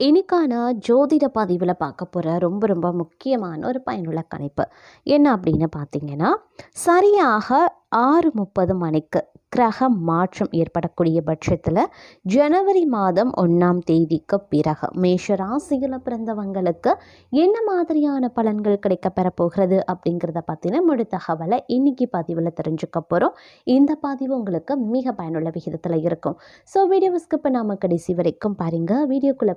இன்னைக்கான ஜோதிட பதிவில் பார்க்க போகிற ரொம்ப ரொம்ப முக்கியமான ஒரு பயனுள்ள கணிப்பு. என்ன அப்படின்னு பார்த்தீங்கன்னா சரியாக ஆறு முப்பது மணிக்கு கிரக மாற்றம் ஏற்படக்கூடிய பட்சத்தில் ஜனவரி மாதம் ஒன்றாம் தேதிக்கு பிறகு மேஷ ராசியில் பிறந்தவங்களுக்கு என்ன மாதிரியான பலன்கள் கிடைக்க பெறப்போகிறது அப்படிங்கிறத பற்றின முழு தகவலை இன்னைக்கு பதிவில் தெரிஞ்சுக்க போகிறோம் இந்த பதிவு உங்களுக்கு மிக பயனுள்ள விகிதத்தில் இருக்கும். ஸோ வீடியோ ஸ்கிப் நாம் கடைசி வரைக்கும் பாருங்கள் வீடியோக்குள்ளே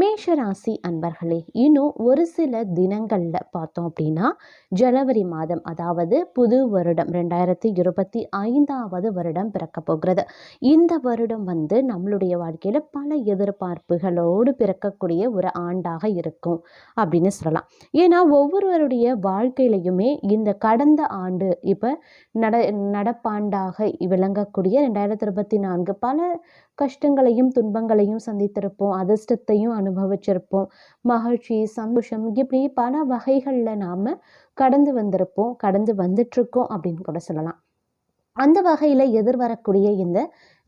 மேஷராசி அன்பர்களே இன்னும் ஒரு சில தினங்களில் பார்த்தோம் அப்படின்னா ஜனவரி மாதம் அதாவது புது வருடம் ரெண்டாயிரத்தி இருபத்தி ஐந்தாவது வருடம் பிறக்க போகிறது. இந்த வருடம் வந்து நம்மளுடைய வாழ்க்கையில் பல எதிர்பார்ப்புகளோடு பிறக்கக்கூடிய ஒரு ஆண்டாக இருக்கும் அப்படின்னு சொல்லலாம். ஏன்னா ஒவ்வொருவருடைய வாழ்க்கையிலையுமே இந்த கடந்த ஆண்டு இப்போ நட நடப்பாண்டாக விளங்கக்கூடிய ரெண்டாயிரத்தி இருபத்தி நான்கு பல கஷ்டங்களையும் துன்பங்களையும் சந்தித்திருப்போம் அதிர்ஷ்டத்தையும் அனுபவிச்சிருப்போம். மகிழ்ச்சி சந்தோஷம் இப்படி பல வகைகளில் நாம் கடந்து வந்திருப்போம் கடந்து வந்துட்ருக்கோம் அப்படின்னு கூட சொல்லலாம். அந்த வகையில் எதிர்வரக்கூடிய இந்த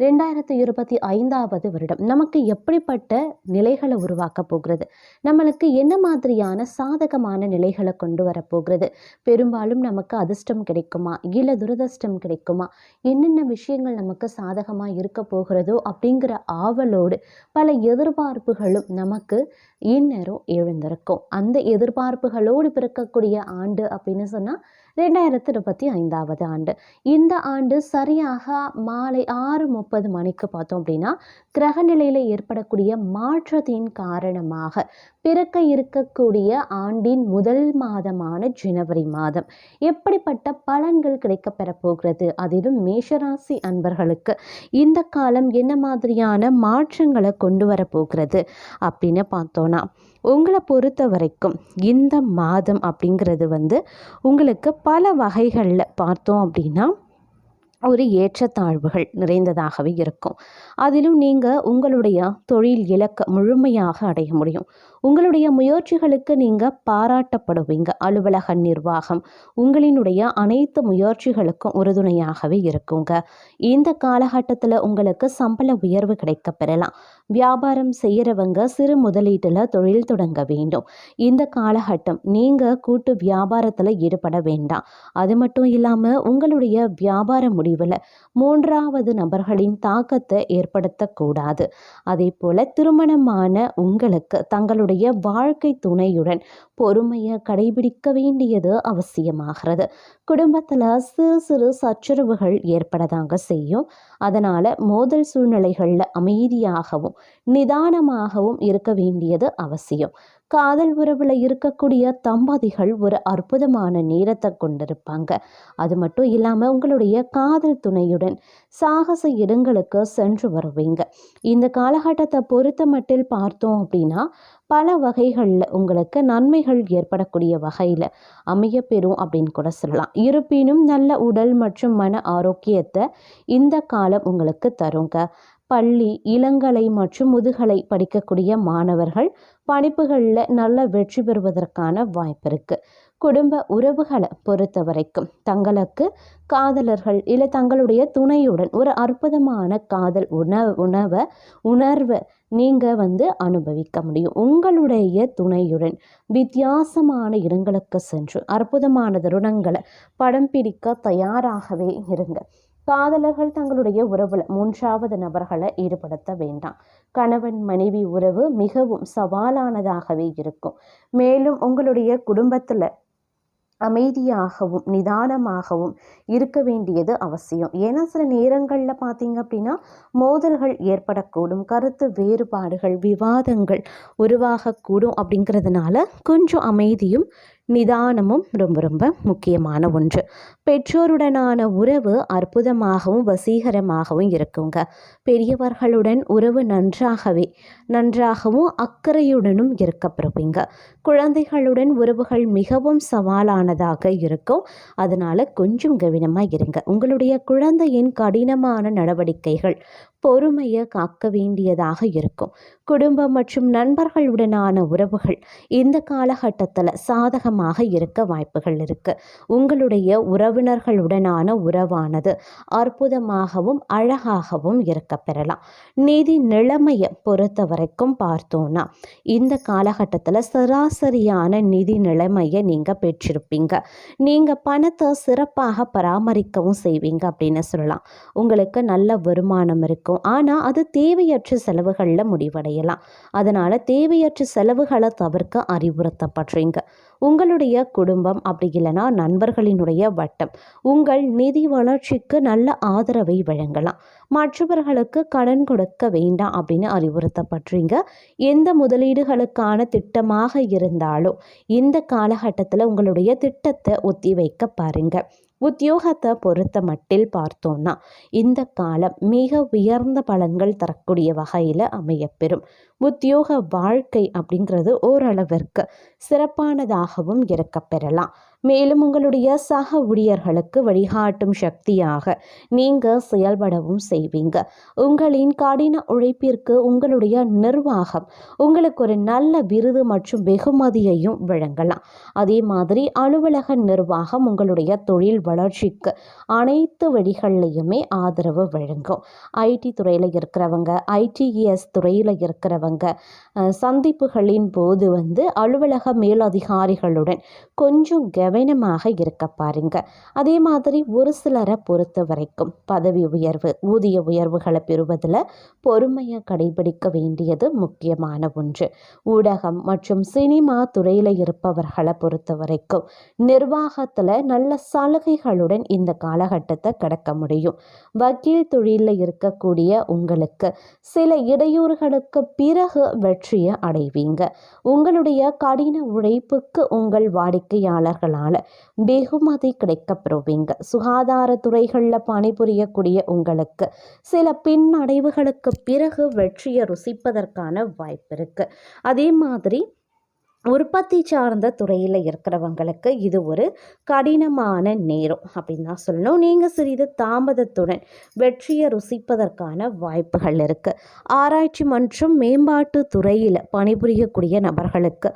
ரெண்டாயிரத்தி இருபத்தி ஐந்தாவது வருடம் நமக்கு எப்படிப்பட்ட நிலைகளை உருவாக்க போகிறது? நம்மளுக்கு என்ன மாதிரியான சாதகமான நிலைகளை கொண்டு வரப்போகிறது பெரும்பாலும் நமக்கு அதிர்ஷ்டம் கிடைக்குமா? இல்லை துரதிர்ஷ்டம் கிடைக்குமா? என்னென்ன விஷயங்கள் நமக்கு சாதகமாக இருக்க போகிறதோ அப்படிங்கிற ஆவலோடு பல எதிர்பார்ப்புகளும் நமக்கு இந்நேரம் எழுந்திருக்கும். அந்த எதிர்பார்ப்புகளோடு பிறக்கக்கூடிய ஆண்டு அப்படின்னு சொன்னால் ரெண்டாயிரத்தி இருபத்தி ஐந்தாவது ஆண்டு. இந்த ஆண்டு சரியாக மாலை ஆறு முப்பது மணிக்கு பார்த்தோம் அப்படின்னா கிரக நிலையில் ஏற்படக்கூடிய மாற்றத்தின் காரணமாக பிறக்க இருக்கக்கூடிய ஆண்டின் முதல் மாதமான ஜனவரி மாதம். எப்படிப்பட்ட பலன்கள் கிடைக்கப்பெற போகிறது? அதிலும் மேஷராசி அன்பர்களுக்கு இந்த காலம் என்ன மாதிரியான மாற்றங்களை கொண்டு வரப்போகிறது அப்படின்னு பார்த்தோன்னா உங்களை பொறுத்த வரைக்கும் இந்த மாதம் அப்படிங்கிறது வந்து உங்களுக்கு பல வகைகளில் பார்த்தோம் அப்படின்னா ஒரு ஏற்றத்தாழ்வுகள் நிறைந்ததாகவே இருக்கும். அதிலும் நீங்கள் உங்களுடைய தொழில் இலக்கை முழுமையாக அடைய முடியும். உங்களுடைய முயற்சிகளுக்கு நீங்கள் பாராட்டப்படுவீங்க. அலுவலக நிர்வாகம் உங்களினுடைய அனைத்து முயற்சிகளுக்கும் உறுதுணையாகவே இருக்குங்க. இந்த காலகட்டத்தில் உங்களுக்கு சம்பள உயர்வு கிடைக்க பெறலாம். வியாபாரம் செய்கிறவங்க சிறு முதலீட்டில் தொழில் தொடங்க வேண்டும். இந்த காலகட்டம் நீங்கள் கூட்டு வியாபாரத்தில் ஈடுபட வேண்டாம். அது மட்டும் இல்லாமல் உங்களுடைய வியாபார முடிவில் மூன்றாவது நபர்களின் தாக்கத்தை ஏற்படுத்தக்கூடாது அதே போல் திருமணமான உங்களுக்கு தங்களுடைய வாழ்க்கை துணையுடன் பொறுமையை கடைபிடிக்க வேண்டியது அவசியமாகிறது. குடும்பத்தில் சிறு சிறு சச்சரவுகள் ஏற்படதாங்க செய்யும். அதனால் மோதல் சூழ்நிலைகளில் அமைதியாகவும் நிதானமாகவும் இருக்க வேண்டியது அவசியம். காதல் உறவில் இருக்கக்கூடிய தம்பதிகள் ஒரு அற்புதமான நேரத்தை கொண்டிருப்பாங்க. அது மட்டும் இல்லாமல் உங்களுடைய காதல் துணையுடன் சாகச இடங்களுக்கு சென்று வருவீங்க. இந்த காலகட்டத்தை பொறுத்த மட்டில் பார்த்தோம் அப்படின்னா பல வகைகளில் உங்களுக்கு நன்மைகள் ஏற்படக்கூடிய வகையில் அமையப்பெறும் அப்படின்னு கூட சொல்லலாம். இருப்பினும் நல்ல உடல் மற்றும் மன ஆரோக்கியத்தை இந்த காலம் உங்களுக்கு தருங்க. பள்ளி இளங்கலை மற்றும் முதுகலை படிக்கக்கூடிய மாணவர்கள் படிப்புகளில் நல்ல வெற்றி பெறுவதற்கான வாய்ப்பு இருக்குது குடும்ப உறவுகளை பொறுத்த வரைக்கும் தங்களுக்கு காதலர்கள் இல்லை தங்களுடைய துணையுடன் ஒரு அற்புதமான காதல் உணவு உணவை உணர்வை நீங்கள் வந்து அனுபவிக்க முடியும். உங்களுடைய துணையுடன் வித்தியாசமான இடங்களுக்கு சென்று அற்புதமான தருணங்களை படம் பிடிக்க தயாராகவே இருங்க. காதலர்கள் தங்களுடைய உறவில் மூன்றாவது நபர்களை ஈடுபடுத்த வேண்டாம். கணவன் மனைவி உறவு மிகவும் சவாலானதாகவே இருக்கும். மேலும் உங்களுடைய குடும்பத்தில் அமைதியாகவும் நிதானமாகவும் இருக்க வேண்டியது அவசியம். ஏன்னா சில நேரங்களில் பார்த்தீங்க அப்படின்னா மோதல்கள் ஏற்படக்கூடும் கருத்து வேறுபாடுகள் விவாதங்கள் உருவாகக்கூடும் அப்படிங்கிறதுனால கொஞ்சம் அமைதியும் நிதானமும் ரொம்ப ரொம்ப முக்கியமான ஒன்று. பெற்றோருடனான உறவு அற்புதமாகவும் வசீகரமாகவும் இருக்குங்க. பெரியவர்களுடன் உறவு நன்றாகவே நன்றாகவும் அக்கறையுடனும் இருக்கப்படுவீங்க குழந்தைகளுடன் உறவுகள் மிகவும் சவாலானதாக இருக்கும். அதனால் கொஞ்சம் கவனமாக இருங்க. உங்களுடைய குழந்தையின் கடினமான நடவடிக்கைகள் பொறுமையை காக்க வேண்டியதாக இருக்கும். குடும்பம் மற்றும் நண்பர்களுடனான உறவுகள் இந்த காலகட்டத்தில் சாதகமாக இருக்க வாய்ப்புகள் இருக்குது உங்களுடைய உறவினர்களுடனான உறவானது அற்புதமாகவும் அழகாகவும் இருக்க பெறலாம். நிதி நிலைமையை பொறுத்த வரைக்கும் பார்த்தோன்னா இந்த காலகட்டத்தில் சராசரியான நிதி நிலைமையை நீங்கள் பெற்றிருப்பீங்க. நீங்கள் பணத்தை சிறப்பாக பராமரிக்கவும் செய்வீங்க அப்படின்னு சொல்லலாம். உங்களுக்கு நல்ல வருமானம் இருக்கும் ஆனால் அது தேவையற்ற செலவுகளில் முடிவடையலாம். அதனால் தேவையற்ற செலவுகளை தவிர்க்க அறிவுறுத்தப்படுறீங்க. உங்களுடைய குடும்பம் அப்படி இல்லைன்னா நண்பர்களினுடைய வட்டம். உங்கள் நிதி வளர்ச்சிக்கு நல்ல ஆதரவை வழங்கலாம். மற்றவர்களுக்கு கடன் கொடுக்க வேண்டாம் அப்படின்னு அறிவுறுத்தப்படுறீங்க. எந்த முதலீடுகளுக்கான திட்டமாக இருந்தாலும் இந்த காலகட்டத்தில் உங்களுடைய திட்டத்தை ஒத்தி வைக்க பாருங்கள் உத்தியோகத்தை பொறுத்த மட்டில் பார்த்தோம்னா இந்த காலம் மிக உயர்ந்த பலன்கள் தரக்கூடிய வகையில் அமையப்பெறும். உத்தியோக வாழ்க்கை அப்படிங்கிறது ஓரளவிற்கு சிறப்பானதாகவும் இருக்க பெறலாம் மேலும் உங்களுடைய சக ஊழியர்களுக்கு வழிகாட்டும் சக்தியாக நீங்கள் செயல்படவும் செய்வீங்க. உங்களின் கடின உழைப்பிற்கு உங்களுடைய நிர்வாகம் உங்களுக்கு ஒரு நல்ல விருது மற்றும் வெகுமதியையும் வழங்கலாம். அதே மாதிரி அலுவலக நிர்வாகம் உங்களுடைய தொழில் வளர்ச்சிக்கு அனைத்து வழிகள்லையுமே ஆதரவு வழங்கும். ஐடி துறையில் இருக்கிறவங்க ஐடிஎஸ் துறையில் இருக்கிறவங்க சந்திப்புகளின் போது வந்து அலுவலக மேலதிகாரிகளுடன் கொஞ்சம் கவனமாக இருக்க பாருங்க. அதே மாதிரி ஒரு சிலரை பொறுத்த வரைக்கும் பதவி உயர்வு ஊதிய உயர்வுகளை பெறுவதில் பொறுமையை கடைபிடிக்க வேண்டியது முக்கியமான ஒன்று. ஊடகம் மற்றும் சினிமா துறையில் இருப்பவர்களை பொறுத்த வரைக்கும் நிர்வாகத்தில் நல்ல சலுகைகளுடன் இந்த காலகட்டத்தை கடக்க முடியும். வக்கீல் தொழிலில் இருக்கக்கூடிய உங்களுக்கு சில இடையூறுகளுக்கு பிறகு வெற்றியை அடைவீங்க. உங்களுடைய கடின உழைப்புக்கு உங்கள் வாடிக்கையாளர்களால் வெகுமதி கிடைக்கப்பெறுவீங்க. சுகாதார துறைகளில் பணிபுரியக்கூடிய உங்களுக்கு சில பின்னடைவுகளுக்கு பிறகு வெற்றியை ருசிப்பதற்கான வாய்ப்பு இருக்குது அதே மாதிரி உற்பத்தி சார்ந்த துறையில் இருக்கிறவங்களுக்கு இது ஒரு கடினமான நேரம் அப்படின்னு தான் சொல்லணும். நீங்கள் சிறிது தாமதத்துடன் வெற்றியை ருசிப்பதற்கான வாய்ப்புகள் இருக்குது ஆராய்ச்சி மற்றும் மேம்பாட்டு துறையில் பணிபுரியக்கூடிய நபர்களுக்கு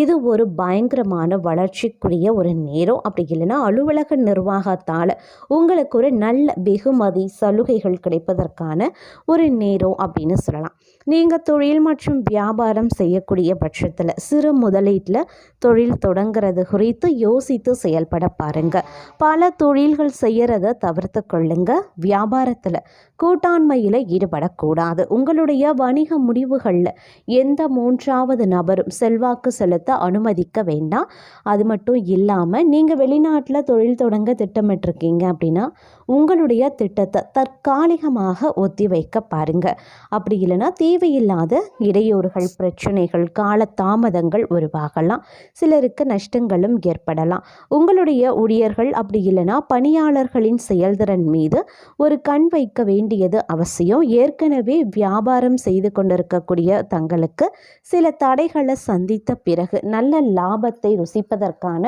இது ஒரு பயங்கரமான வளர்ச்சிக்குரிய ஒரு நேரம். அப்படி இல்லைன்னா அலுவலக நிர்வாகத்தால் உங்களுக்கு ஒரு நல்ல வெகுமதி சலுகைகள் கிடைப்பதற்கான ஒரு நேரம் அப்படின்னு சொல்லலாம். நீங்கள் தொழில் மற்றும் வியாபாரம் செய்யக்கூடிய பட்சத்தில் சிறு முதலீட்டில் தொழில் தொடங்குறது குறித்து யோசித்து செயல்பட பாருங்க. பல தொழில்கள் செய்கிறத தவிர்த்து கொள்ளுங்க. வியாபாரத்தில் கூட்டாண்மையில் ஈடுபடக்கூடாது. உங்களுடைய வணிக முடிவுகளில் எந்த மூன்றாவது நபரும் செல்வாக்கு செலுத்த அனுமதிக்க வேண்டாம். அது மட்டும் இல்லாமல் நீங்கள் வெளிநாட்டில் தொழில் தொடங்க திட்டமிட்டிருக்கீங்க அப்படின்னா உங்களுடைய திட்டத்தை தற்காலிகமாக ஒத்தி வைக்க பாருங்க. அப்படி இல்லைன்னா தேவையில்லாத இடையூறுகள் பிரச்சனைகள் கால தாமதங்கள் உருவாகலாம். சிலருக்கு நஷ்டங்களும் ஏற்படலாம். உங்களுடைய ஊழியர்கள் அப்படி இல்லைன்னா பணியாளர்களின் செயல்திறன் மீது ஒரு கண் வைக்க வேண்டியது அவசியம். ஏற்கனவே வியாபாரம் செய்து கொண்டிருக்கக்கூடிய தங்களுக்கு சில தடைகளை சந்தித்த பிறகு நல்ல லாபத்தை ருசிப்பதற்கான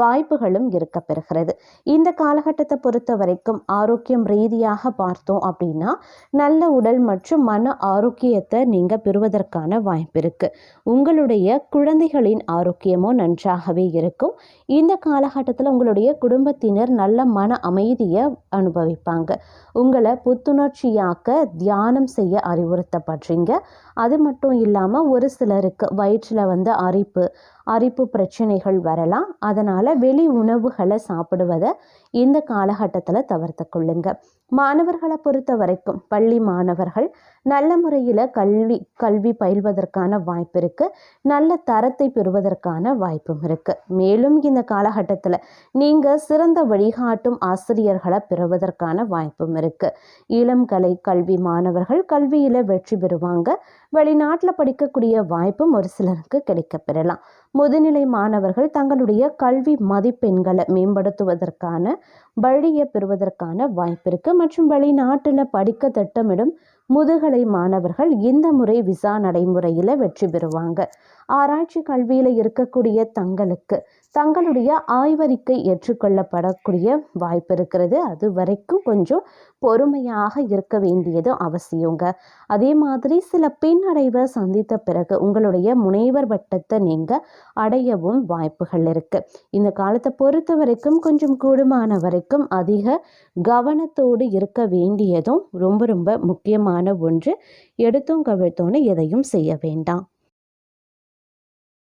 வாய்ப்புகளும் இருக்க பெறுகிறது. இந்த காலகட்டத்தை பொறுத்த வரைக்கும் ஆரோக்கியம் ரீதியாக பார்த்தோம் அப்படின்னா நல்ல உடல் மற்றும் மன ஆரோக்கியத்தை நீங்கள் பெறுவதற்கான வாய்ப்பு இருக்குது உங்களுடைய குழந்தை குழந்தைகளின் ஆரோக்கியமும் நன்றாகவே இருக்கும். இந்த காலகட்டத்தில் உங்களுடைய குடும்பத்தினர் நல்ல மன அமைதியை அனுபவிப்பாங்க. உங்களை புத்துணர்ச்சியாக்க தியானம் செய்ய அறிவுறுத்தப்படுறீங்க. அது மட்டும் இல்லாமல் ஒரு சிலருக்கு வயிற்றில் வந்து அரிப்பு அரிப்பு பிரச்சனைகள் வரலாம். அதனால் வெளி உணவுகளை சாப்பிடுவதை இந்த காலகட்டத்தில் தவிர்த்து கொள்ளுங்க. மாணவர்களை பொறுத்த வரைக்கும் பள்ளி மாணவர்கள் நல்ல முறையில் கல்வி கல்வி பயில்வதற்கான வாய்ப்பு இருக்குது நல்ல தரத்தை பெறுவதற்கான வாய்ப்பும் இருக்குது மேலும் இந்த காலகட்டத்தில் நீங்கள் சிறந்த வழிகாட்டும் ஆசிரியர்களை பெறுவதற்கான வாய்ப்பும் இருக்குது இளம் கலை கல்வி மாணவர்கள் கல்வியில் வெற்றி பெறுவாங்க. வெளிநாட்டில் படிக்கக்கூடிய வாய்ப்பும் ஒரு சிலருக்கு கிடைக்க பெறலாம். முதுநிலை மாணவர்கள் தங்களுடைய கல்வி மதிப்பெண்களை மேம்படுத்துவதற்கான வழியை பெறுவதற்கான வாய்ப்பு இருக்குது மற்றும் வெளிநாட்டில் படிக்க திட்டமிடும் முதுகலை மாணவர்கள் இந்த முறை விசா நடைமுறையில் வெற்றி பெறுவாங்க. ஆராய்ச்சி கல்வியில் இருக்கக்கூடிய தங்களுக்கு தங்களுடைய ஆய்வறிக்கை ஏற்றுக்கொள்ளப்படக்கூடிய வாய்ப்பு இருக்கிறது. அது வரைக்கும் கொஞ்சம் பொறுமையாக இருக்க வேண்டியது அவசியங்க. அதே மாதிரி சில பின்னடைவை சந்தித்த பிறகு உங்களுடைய முனைவர் வட்டத்தை நீங்கள் அடையவும் வாய்ப்புகள் இருக்குது இந்த காலத்தை பொறுத்த வரைக்கும் கொஞ்சம் கூடுமான வரைக்கும் அதிக கவனத்தோடு இருக்க வேண்டியதும் ரொம்ப ரொம்ப முக்கியமான ஒன்று. எடுத்தும் கவிழ்த்தோன்னு எதையும் செய்ய வேண்டாம்.